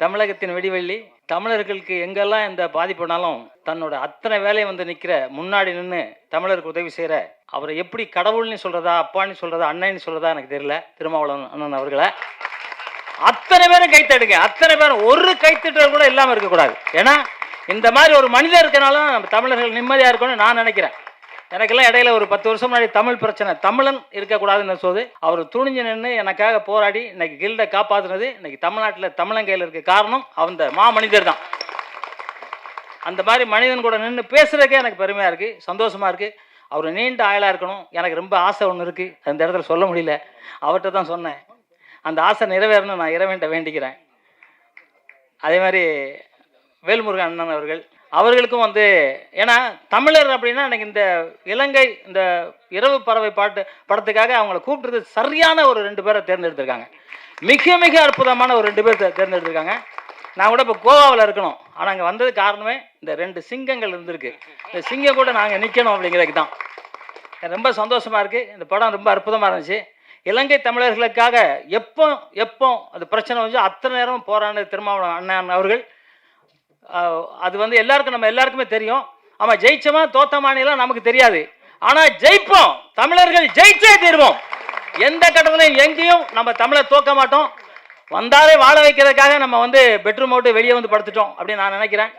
தமிழகத்தின் வெடிவெள்ளி தமிழர்களுக்கு எங்கெல்லாம் இந்த பாதிப்புனாலும் தன்னோட அத்தனை வேலையை வந்து நிற்கிற முன்னாடி நின்று தமிழருக்கு உதவி செய்கிற அவரை எப்படி கடவுள்னு சொல்கிறதா அப்பான்னு சொல்கிறதா அண்ணன்னு சொல்கிறதா எனக்கு தெரியல. திருமாவளவன் அண்ணன் அவர்களை. அத்தனை பேரும் கைத்தடுங்க அத்தனை பேரும் ஒரு கைத்தட்டல் கூட இல்லாமல் இருக்கக்கூடாது. ஏன்னா இந்த மாதிரி ஒரு மனிதர் இருக்கனால நம்ம தமிழர்கள் நிம்மதியாக இருக்கணும்னு நான் நினைக்கிறேன். எனக்கெல்லாம் இடையில ஒரு பத்து வருஷம் முன்னாடி தமிழ் பிரச்சனை. தமிழன் இருக்கக்கூடாதுன்னு சொல்லுது அவர் துணிஞ்சு நின்று எனக்காக போராடி இன்னைக்கு கில்டை காப்பாற்றுனது இன்னைக்கு தமிழ்நாட்டில் தமிழன் கையில் இருக்க காரணம் அந்த மா மனிதர் தான். அந்த மாதிரி மனிதன் கூட நின்று பேசுறதுக்கே எனக்கு பெருமையாக இருக்குது சந்தோஷமாக இருக்குது அவர் நீண்ட ஆயலாக இருக்கணும். எனக்கு ரொம்ப ஆசை ஒன்று இருக்குது அந்த இடத்துல சொல்ல முடியல. அவர்கிட்ட தான் சொன்னேன். அந்த ஆசை நிறைவேறணும் நான் இறைவன்ட்ட வேண்டிக்கிறேன். அதே மாதிரி வேல்முருகன் அண்ணன் அவர்கள் அவர்களுக்கும் வந்து ஏன்னா தமிழர் அப்படின்னா எனக்கு இந்த இலங்கை இந்த இரவு பறவை பாட்டு படத்துக்காக அவங்கள கூப்பிட்டுறது சரியான ஒரு ரெண்டு பேரை தேர்ந்தெடுத்திருக்காங்க. மிக மிக அற்புதமான ஒரு ரெண்டு பேர் தேர்ந்தெடுத்திருக்காங்க. நான் கூட இப்போ கோவாவில் இருக்கணும். ஆனால் அங்கே வந்தது காரணமே இந்த ரெண்டு சிங்கங்கள் இருந்திருக்கு. இந்த சிங்கம் கூட நாங்கள் நிற்கணும் அப்படிங்கிறதுக்கு தான். ரொம்ப சந்தோஷமாக இருக்குது இந்த படம் ரொம்ப அற்புதமாக இருந்துச்சு. இலங்கை தமிழர்களுக்காக எப்போ எப்போ அது பிரச்சனை வந்து அத்தனை நேரம் போராடின திருமாவளவன் அண்ணன் அவர்கள் அது வந்து எல்லாருக்கும் நம்ம எல்லாருக்குமே தெரியும். ஆமாம் ஜெயிச்சோமா தோத்தமானெல்லாம் நமக்கு தெரியாது. ஆனால் ஜெயிப்போம். தமிழர்கள் ஜெயிச்சே தீர்வோம். எந்த கட்டத்திலையும் எங்கேயும் நம்ம தமிழை தோக்க மாட்டோம். வந்தாலே வாழ வைக்கிறதுக்காக நம்ம வந்து பெட்ரூம் விட்டு வெளியே வந்து படுத்துட்டோம் அப்படின்னு நான் நினைக்கிறேன்.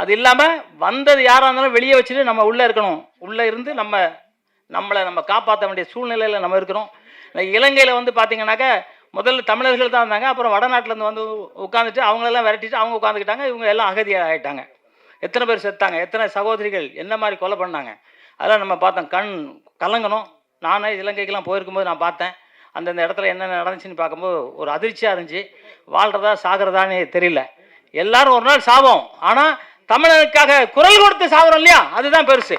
அது இல்லாமல் வந்தது யாராக இருந்தாலும் வெளியே வச்சுட்டு நம்ம உள்ளே இருக்கணும். உள்ளே இருந்து நம்ம நம்மளை நம்ம காப்பாற்ற வேண்டிய சூழ்நிலையில் நம்ம இருக்கிறோம். இலங்கையில் வந்து பார்த்தீங்கன்னாக்க முதல்ல தமிழர்கள் தான் இருந்தாங்க அப்புறம் வடநாட்டிலேருந்து வந்து உட்காந்துட்டு அவங்களெல்லாம் விரட்டிட்டு அவங்க உட்காந்துக்கிட்டாங்க இவங்க எல்லாம் அகதியாக ஆகிட்டாங்க எத்தனை பேர் செத்தாங்க எத்தனை சகோதரிகள் என்ன மாதிரி கொலை பண்ணாங்க அதெல்லாம் நம்ம பார்த்தோம். கண் கலங்கணும். நானே இலங்கைக்கெல்லாம் போயிருக்கும்போது நான் பார்த்தேன். அந்தந்த இடத்துல என்னென்ன நடந்துச்சுன்னு பார்க்கும்போது ஒரு அதிர்ச்சியாக இருந்துச்சு. வாழ்கிறதா சாகிறதான்னு தெரியல. எல்லாரும் ஒரு நாள் சாவோம். ஆனால் தமிழனுக்காக குரல் கொடுத்து சாகுறோம் இல்லையா? அதுதான் பெருசு.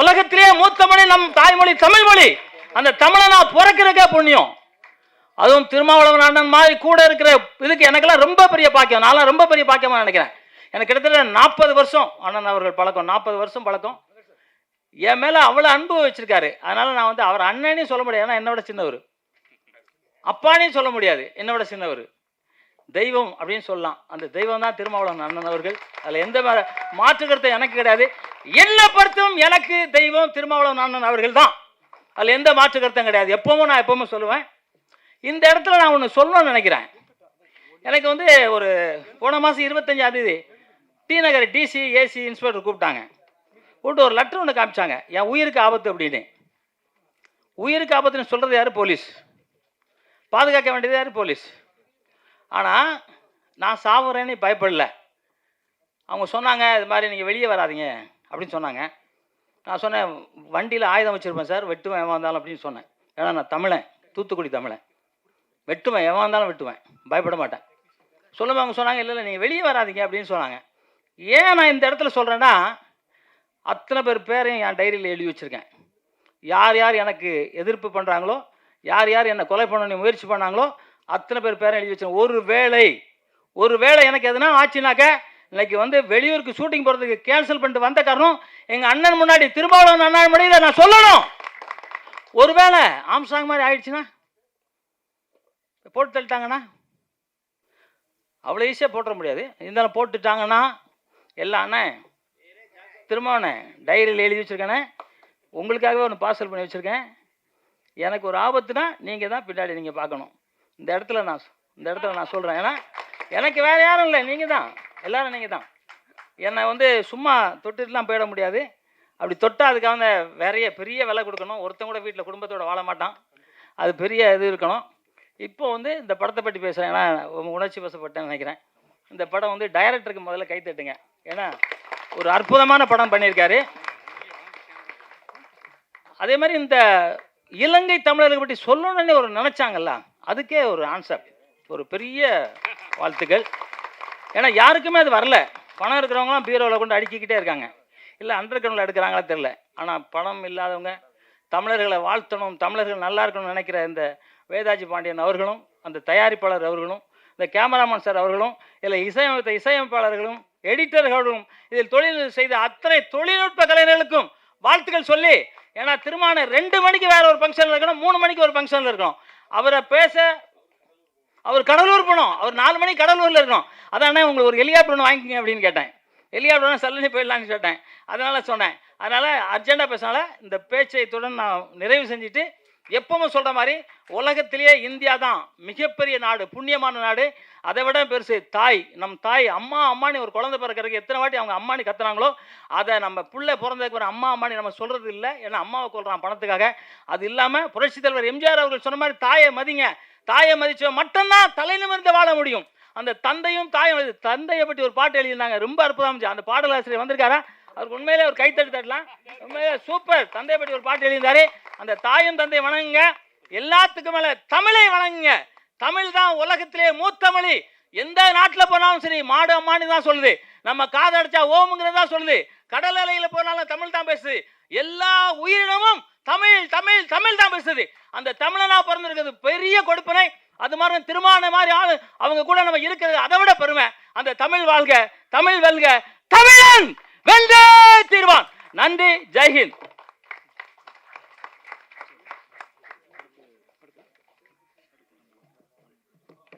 உலகத்திலேயே மூத்த மொழி நம் தாய்மொழி தமிழ் மொழி அந்த தமிழனா பிறக்கிறதுக்கே புண்ணியம். அதுவும் திருமாவளவன் அண்ணன் மாதிரி கூட இருக்கிற இதுக்கு எனக்கெல்லாம் ரொம்ப பெரிய பாக்கியம். நான்லாம் ரொம்ப பெரிய பாக்கியமாக நினைக்கிறேன். எனக்கு கிட்டத்தட்ட நாற்பது வருஷம் அண்ணன் அவர்கள் பழக்கம். நாற்பது வருஷம் பழக்கம். என் மேலே அவ்வளோ அன்பு வச்சிருக்காரு. அதனால நான் வந்து அவர் அண்ணனையும் சொல்ல முடியாது. ஏன்னா என்னை விட சின்னவர். அப்பானையும் சொல்ல முடியாது. என்னோட விட சின்னவர். தெய்வம் அப்படின்னு சொல்லலாம். அந்த தெய்வம் தான் திருமாவளவன் அண்ணன் அவர்கள். அதில் எந்த மா- மாற்று கருத்தும் எனக்கு கிடையாது. என்னை பொறுத்தும் எனக்கு தெய்வம் திருமாவளவன் அண்ணன் அவர்கள் தான். அதில் எந்த மாற்று கருத்தும் கிடையாது. எப்பவும் நான் எப்பவும் சொல்லுவேன். இந்த இடத்துல நான் ஒன்று சொல்லணும்னு நினைக்கிறேன். எனக்கு வந்து ஒரு போன மாதம் இருபத்தஞ்சாம் தேதி T Nagar DC AC inspector கூப்பிட்டாங்க. கூப்பிட்டு ஒரு லெட்டர் ஒன்று காமிச்சாங்க. என் உயிருக்கு ஆபத்து அப்படின்னு. உயிருக்கு ஆபத்துன்னு சொல்கிறது யார்? போலீஸ். பாதுகாக்க வேண்டியது யார்? போலீஸ். ஆனால் நான் சாவுறேன்னு பயப்படல. அவங்க சொன்னாங்க இது மாதிரி நீங்கள் வெளியே வராதீங்க அப்படின்னு சொன்னாங்க. நான் சொன்னேன் வண்டியில் ஆயுதம் வச்சுருப்பேன் சார் வெட்டுவேன் வந்தாலும் அப்படின்னு சொன்னேன். ஏன்னா நான் தமிழன் தூத்துக்குடி தமிழன். வெட்டுவேன். எவன் இருந்தாலும் வெட்டுவேன். பயப்பட மாட்டேன். சொல்லும்போது அவங்க சொன்னாங்க இல்லை இல்லை நீங்கள் வெளியே வராதீங்க அப்படின்னு சொன்னாங்க. ஏன் நான் இந்த இடத்துல சொல்கிறேன்னா அத்தனை பேர் பேரையும் என் டைரியில் எழுதி வச்சுருக்கேன். யார் யார் எனக்கு எதிர்ப்பு பண்ணுறாங்களோ யார் யார் என்னை கொலை பண்ண முயற்சி பண்ணாங்களோ அத்தனை பேர் பேரை எழுதி வச்சேன் ஒரு வேளை ஒரு வேளை எனக்கு எதுனா ஆச்சுனாக்க இன்னைக்கு வந்து வெளியூருக்கு ஷூட்டிங் போகிறதுக்கு கேன்சல் பண்ணிட்டு வந்த காரணம் எங்கள் அண்ணன் முன்னாடி திருமாவளவன் அண்ணன் முன்னாடி நான் சொல்லணும். ஒருவேளை ஆம்சாங் மாதிரி ஆயிடுச்சுன்னா போட்டு தள்ளிட்டாங்கண்ணா அவ்வளோ ஈஸியாக போட்டுற முடியாது. இருந்தாலும் போட்டுட்டாங்கன்னா எல்லாம் அண்ணன் திருமாவண்ணே டைரியில் எழுதி வச்சுருக்கேண்ணே உங்களுக்காகவே ஒன்று பார்சல் பண்ணி வச்சுருக்கேன். எனக்கு ஒரு ஆபத்துனா நீங்கள் தான் பின்னாடி நீங்கள் பார்க்கணும். இந்த இடத்துல நான் சொ- இந்த இடத்துல நான் சொல்கிறேன் ஏன்னா எனக்கு வேறு யாரும் இல்லை. நீங்கள் தான். எல்லாரும் நீங்கள் தான். என்னை வந்து சும்மா தொட்டுட்டுலாம் போயிட முடியாது. அப்படி தொட்டால் அதுக்காக வேறைய பெரிய விலை கொடுக்கணும். ஒருத்தன் கூட வீட்டில் குடும்பத்தோடு வாழ மாட்டான். அது பெரிய இது இருக்கணும். இப்போ வந்து இந்த படத்தை பற்றி பேசுகிறேன் ஏன்னா உணர்ச்சி வசப்பட்டேன்னு நினைக்கிறேன். இந்த படம் வந்து டைரக்டருக்கு முதல்ல கை தட்டுங்க. ஏன்னா ஒரு அற்புதமான படம் பண்ணியிருக்காரு. அதே மாதிரி இந்த இலங்கை தமிழர்களை பற்றி சொல்லணும்னு ஒரு நினச்சாங்கல்ல அதுக்கே ஒரு ஆன்சர் ஒரு பெரிய வாழ்த்துக்கள். ஏன்னா யாருக்குமே அது வரல. பணம் இருக்கிறவங்களாம் பீரோவில் கொண்டு அடுக்கிக்கிட்டே இருக்காங்க. இல்லை அண்டர் கிரவுண்டில் எடுக்கிறாங்களா தெரில ஆனால் பணம் இல்லாதவங்க தமிழர்களை வாழ்த்தணும் தமிழர்கள் நல்லா இருக்கணும்னு நினைக்கிற இந்த வேதாஜி பாண்டியன் அவர்களும் அந்த தயாரிப்பாளர் அவர்களும் இந்த கேமராமேன் சார் அவர்களும் இல்லை இசையமைத்த இசையமைப்பாளர்களும் எடிட்டர்களும் இதில் தொழில் செய்த அத்தனை தொழில்நுட்ப கலைஞர்களுக்கும் வாழ்த்துக்கள் சொல்லி ஏன்னா திருமணம் ரெண்டு மணிக்கு வேற ஒரு ஃபங்க்ஷனில் இருக்கணும் மூணு மணிக்கு ஒரு ஃபங்க்ஷனில் இருக்கணும். அவரை பேச அவர் கடலூர் போனோம் அவர் நாலு மணிக்கு கடலூரில் இருக்கணும். அதானே உங்களுக்கு ஒரு ஹெலிகாப்டர் ஒன்று அப்படின்னு கேட்டேன். ஹெலிகாப்டர்னா சல்லனி போயிடலான்னு சொல்லிட்டேன் அதனால் சொன்னேன். அதனால் அர்ஜென்ட்டாக பேசினால இந்த பேச்சையத்துடன் நான் நிறைவு செஞ்சுட்டு எப்பவும் சொல்கிற மாதிரி உலகத்திலேயே இந்தியா தான் மிகப்பெரிய நாடு புண்ணியமான நாடு. அதை விட பெருசு தாய். நம் தாய் அம்மா அம்மானி ஒரு குழந்தை பிறக்கிறதுக்கு எத்தனை வாட்டி அவங்க அம்மானி கத்துனாங்களோ அதை நம்ம பிள்ளை பிறந்ததுக்கு ஒரு அம்மா அம்மானி நம்ம சொல்கிறது இல்லை. ஏன்னா அம்மாவை கொள்கிறான் பணத்துக்காக. அது இல்லாமல் புரட்சி தலைவர் எம்ஜிஆர் அவர்கள் சொன்ன மாதிரி தாயை மதிங்க. தாயை மதிச்ச மட்டும்தான் தலை நிமிர்ந்து வாழ முடியும். அந்த தந்தையும் தாயும் தந்தையை பற்றி ஒரு பாட்டு எழுதியிருந்தாங்க. ரொம்ப அற்புதம் அந்த பாடலாசிரியர் வந்திருக்காரா? அவருக்கு உண்மையிலே ஒரு கைத்தட்டு தட்டலாம் உண்மையிலே சூப்பர் தந்தையை பற்றி ஒரு பாட்டு எழுதியிருந்தாரு. அந்த தாயும் தந்தையை வணங்குங்க. எல்லாத்துக்கும் மேல தமிழை வணங்குங்க. தமிழ் தான் உலகத்திலே மூத்த மொழி. எந்த நாட்டில் போனாலும் சரி மாடு அம்மானு தான் சொல்லுது. நம்ம காதடிச்சா ஓமுங்கிறது தான் சொல்லுது. கடல் அலையில் போனாலும் தமிழ் தான் பேசுது. எல்லா உயிரினமும் தமிழ் தமிழ் தமிழ் தான் பேசுது. அந்த தமிழனா பிறந்திருக்கிறது பெரிய கொடுப்பனை. அது மாதிரி திருமான மாதிரி ஆளு. அவங்க கூட நம்ம இருக்கிறது அதை விட பெருமை. அந்த தமிழ் வாழ்க தமிழ் வெல்க. தமிழன்! வென்றே தீர்வான். நன்றி ஜெய்ஹிந்த்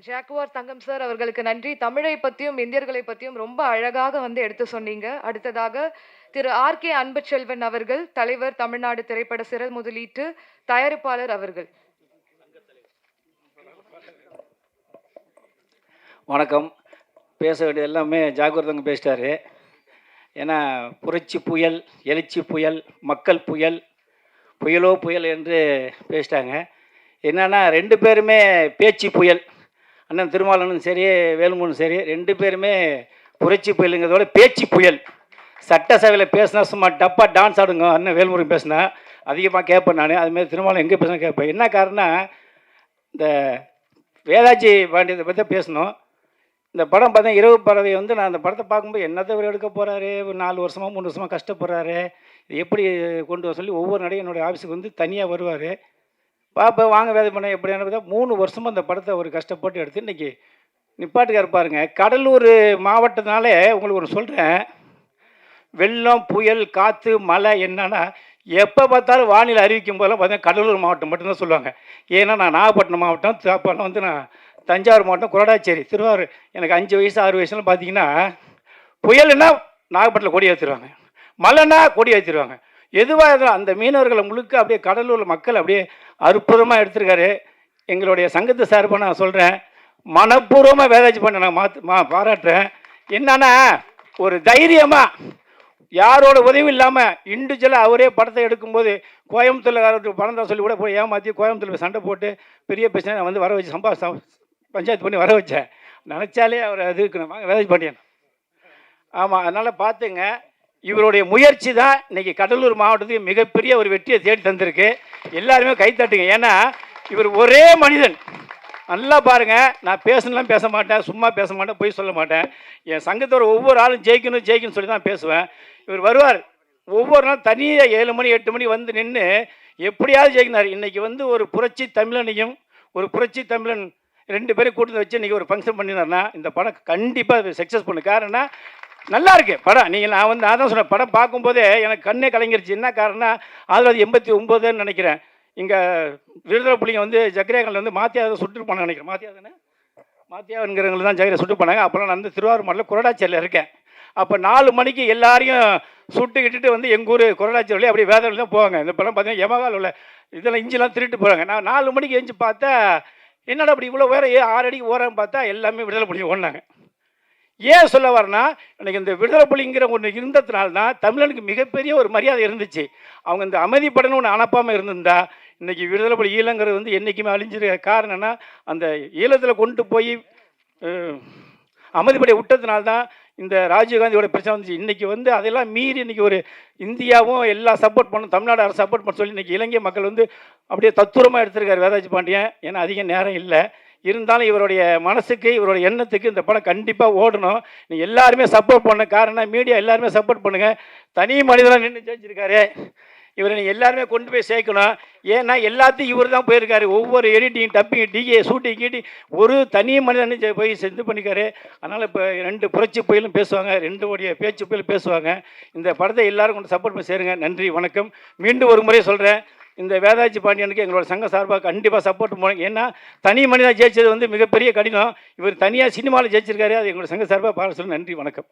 ஜாக்குவார் தங்கம் சார் அவர்களுக்கு நன்றி. தமிழை பற்றியும் இந்தியர்களை பற்றியும் ரொம்ப அழகாக வந்து எடுத்து சொன்னீங்க. அடுத்ததாக திரு ஆர் கே அன்புச்செல்வன் அவர்கள் தலைவர் தமிழ்நாடு திரைப்பட சிற முதலீட்டு தயாரிப்பாளர் அவர்கள். வணக்கம். பேச வேண்டியது எல்லாமே ஜாகிரதங்க பேசிட்டாரு. ஏன்னா புரட்சி புயல் எழுச்சி புயல் மக்கள் புயல் புயலோ புயல் என்று பேசிட்டாங்க. என்னென்னா ரெண்டு பேருமே பேச்சு புயல். அண்ணன் திருமாலனும் சரி வேலுமனும் சரி ரெண்டு பேருமே புரட்சி புயலுங்கிறதோட பேச்சு புயல். சட்டசபையில் பேசினா சும்மா டப்பா டான்ஸ் ஆடுங்க அண்ணன் வேல்முருகன் பேசினா. அதிகமாக கேட்பேன் நான். அதுமாரி திருமாவளம் எங்கே பேசினா கேட்பேன் என்ன காரணம் இந்த வேதாஜி பாண்டியத்தை பற்றி பேசணும். இந்த படம் பார்த்தா இரவு பறவை வந்து நான் அந்த படத்தை பார்க்கும்போது என்னத்தை இவர் எடுக்க போகிறாரு ஒரு நாலு வருஷமாக மூணு வருஷமாக கஷ்டப்படுறாரு. இது எப்படி கொண்டு வர சொல்லி ஒவ்வொரு நடையும் என்னுடைய ஆஃபீஸுக்கு வந்து தனியாக வருவார். பாப்பா வாங்க வேலை பண்ண எப்படி என்ன மூணு வருஷமாக அந்த படத்தை ஒரு கஷ்டப்பட்டு எடுத்து இன்றைக்கி நிப்பாட்டுக்கார் பாருங்க. கடலூர் மாவட்டத்தினாலே உங்களுக்கு ஒன்று சொல்கிறேன் வெள்ளம் புயல் காற்று மழை என்னன்னா எப்போ பார்த்தாலும் வானிலை அறிவிக்கும் போதெல்லாம் பார்த்தீங்கன்னா கடலூர் மாவட்டம் மட்டும்தான் சொல்லுவாங்க. ஏன்னா நான் நாகப்பட்டினம் மாவட்டம் த- அப்போல்லாம் வந்து நான் தஞ்சாவூர் மாவட்டம் குரடாச்சேரி திருவாரூர். எனக்கு அஞ்சு வயசு ஆறு வயசுலாம் பார்த்தீங்கன்னா புயல்னா நாகப்பட்டினம் கொடி ஏற்றிடுவாங்க மழைனா கொடி ஏற்றிடுவாங்க எதுவாக இருந்தாலும் அந்த மீனவர்களை முழுக்க அப்படியே கடலூர் மக்கள் அப்படியே அற்புதமாக எடுத்திருக்காரு. எங்களுடைய சங்கத்து சார்பாக நான் சொல்கிறேன் மனப்பூர்வமாக வேதாஜி பண்ண நான் மாத்து மா பாராட்டுறேன். என்னன்னா ஒரு தைரியமாக யாரோட உதவியும் இல்லாமல் இண்டிவிஜுவலாக அவரே படத்தை எடுக்கும்போது கோயம்புத்தூரில் பணம் தான் சொல்லி கூட போய் ஏமாற்றி கோயம்புத்தூரில் போய் சண்டை போட்டு பெரிய பிரச்சனை வந்து வர வச்சு சம்பா பஞ்சாயத்து பண்ணி வர வச்சேன். நினச்சாலே அவர் அது இருக்கணும் வேலை வேதாஜி ஆமாம் அதனால் பார்த்துங்க இவருடைய முயற்சி தான் இன்றைக்கி கடலூர் மாவட்டத்துக்கு மிகப்பெரிய ஒரு வெற்றியை தேடி தந்திருக்கு. எல்லாருமே கை தட்டுங்க. ஏன்னா இவர் ஒரே மனிதன். நல்லா பாருங்கள் நான் பேசணும்லாம் பேச மாட்டேன். சும்மா பேச மாட்டேன். பொய் சொல்ல மாட்டேன். என் சங்கத்தோட ஒவ்வொரு ஆளும் ஜெயிக்கணும் ஜெயிக்கணும்னு சொல்லி தான் பேசுவேன். இவர் வருவார். ஒவ்வொரு நாள் தனியாக ஏழு மணி எட்டு மணி வந்து நின்று எப்படியாவது ஜெயிக்கினார் இன்றைக்கி வந்து ஒரு புரட்சி தமிழனையும் ஒரு புரட்சி தமிழன் ரெண்டு பேரும் கூட்டு வச்சு இன்றைக்கி ஒரு ஃபங்க்ஷன் பண்ணினார்னா இந்த படம் கண்டிப்பாக சக்ஸஸ் பண்ணு காரணம் நல்லா இருக்கு படம். நீங்கள் நான் வந்து நான் தான் சொன்னேன் படம் பார்க்கும்போதே எனக்கு கண்ணே கலங்கிருச்சு. என்ன காரணம் ஆயிரத்தி அது எண்பத்தி ஒம்போதுன்னு நினைக்கிறேன். இங்கே விடுதலை பிள்ளைங்க வந்து ஜக்கரேகல் வந்து மாத்தியாவை சுட்டு போனாங்க நினைக்கிறேன். மாத்தியா மாத்தியாவுங்கிறவங்களை தான் ஜெகரை சுட்டு போனாங்க. அப்புறம் நான் வந்து திருவாரூர் மாவட்டத்தில் குரடாச்சேரியில் இருக்கேன். அப்போ நாலு மணிக்கு எல்லாரையும் சுட்டுக்கிட்டு வந்து எங்கள் ஊர் குரடாச்சேரி வழியா அப்படியே வேதம் தான் போவாங்க. இந்த படம் பார்த்தீங்கன்னா எமகால் உள்ள இதெல்லாம் இஞ்சிலாம் திருட்டு போகிறாங்க நான் நாலு மணிக்கு எழுந்து பார்த்தா என்னடா அப்படி இவ்வளோ வேற ஏன் ஆறு அடிக்கு ஓரன்னு பார்த்தா எல்லாமே விடுதலை புள்ளி ஓடினாங்க. ஏன் சொல்ல வரேன்னா எனக்கு இந்த விடுதலை புலிங்கிற ஒன்று இருந்ததுனால தான் தமிழனுக்கு மிகப்பெரிய ஒரு மரியாதை இருந்துச்சு. அவங்க இந்த அமைதிப்படன்னு ஒன்று அனுப்பாமல் இருந்திருந்தா இன்றைக்கி விடுதலை புலி ஈழங்கிறது வந்து என்றைக்குமே அழிஞ்சிருக்க காரணம்னா அந்த ஈழத்தில் கொண்டு போய் அமைதிப்படை விட்டதுனால தான் இந்த ராஜீவ்காந்தியோட பிரச்சனை வந்துச்சு. இன்றைக்கி வந்து அதெல்லாம் மீறி இன்றைக்கி ஒரு இந்தியாவும் எல்லாம் சப்போர்ட் பண்ணும் தமிழ்நாடு அரசு சப்போர்ட் பண்ண சொல்லி இன்றைக்கி இலங்கை மக்கள் வந்து அப்படியே தத்துரமாக எடுத்திருக்காரு வேதாஜி பாண்டியன். ஏன்னா அதிக நேரம் இல்லை. இருந்தாலும் இவருடைய மனசுக்கு இவருடைய எண்ணத்துக்கு இந்த படம் கண்டிப்பாக ஓடணும். நீங்கள் எல்லாருமே சப்போர்ட் பண்ண காரணம் மீடியா எல்லாருமே சப்போர்ட் பண்ணுங்கள் தனி மனிதனாக நின்று ஜெயிச்சிருக்காரு. இவரை எல்லாருமே கொண்டு போய் சேர்க்கணும். ஏன்னா எல்லாத்தையும் இவர் தான் போயிருக்காரு. ஒவ்வொரு எடிட்டிங் டப்பிங் டிஏ ஷூட்டிங் கீட்டிங் ஒரு தனி மனிதன் போய் செஞ்சு பண்ணிக்காரு. அதனால் இப்போ ரெண்டு புரட்சி புயலும் பேசுவாங்க ரெண்டு உடைய பேச்சு புயலும் பேசுவாங்க. இந்த படத்தை எல்லாரும் கொண்டு சப்போர்ட் பண்ணி சேருங்க. நன்றி வணக்கம். மீண்டும் ஒரு முறை சொல்கிறேன் இந்த வேதாச்சி பாண்டியனுக்கு எங்களோட சங்க சார்பாக கண்டிப்பாக சப்போர்ட் போனோம் ஏன்னா தனி மனிதன் ஜெயிச்சது வந்து மிகப்பெரிய கடினம். இவர் தனியாக சினிமாவில் ஜெயிச்சிருக்காரு. அது எங்களோட சங்க சார்பாக பாட சொல்லி நன்றி வணக்கம்.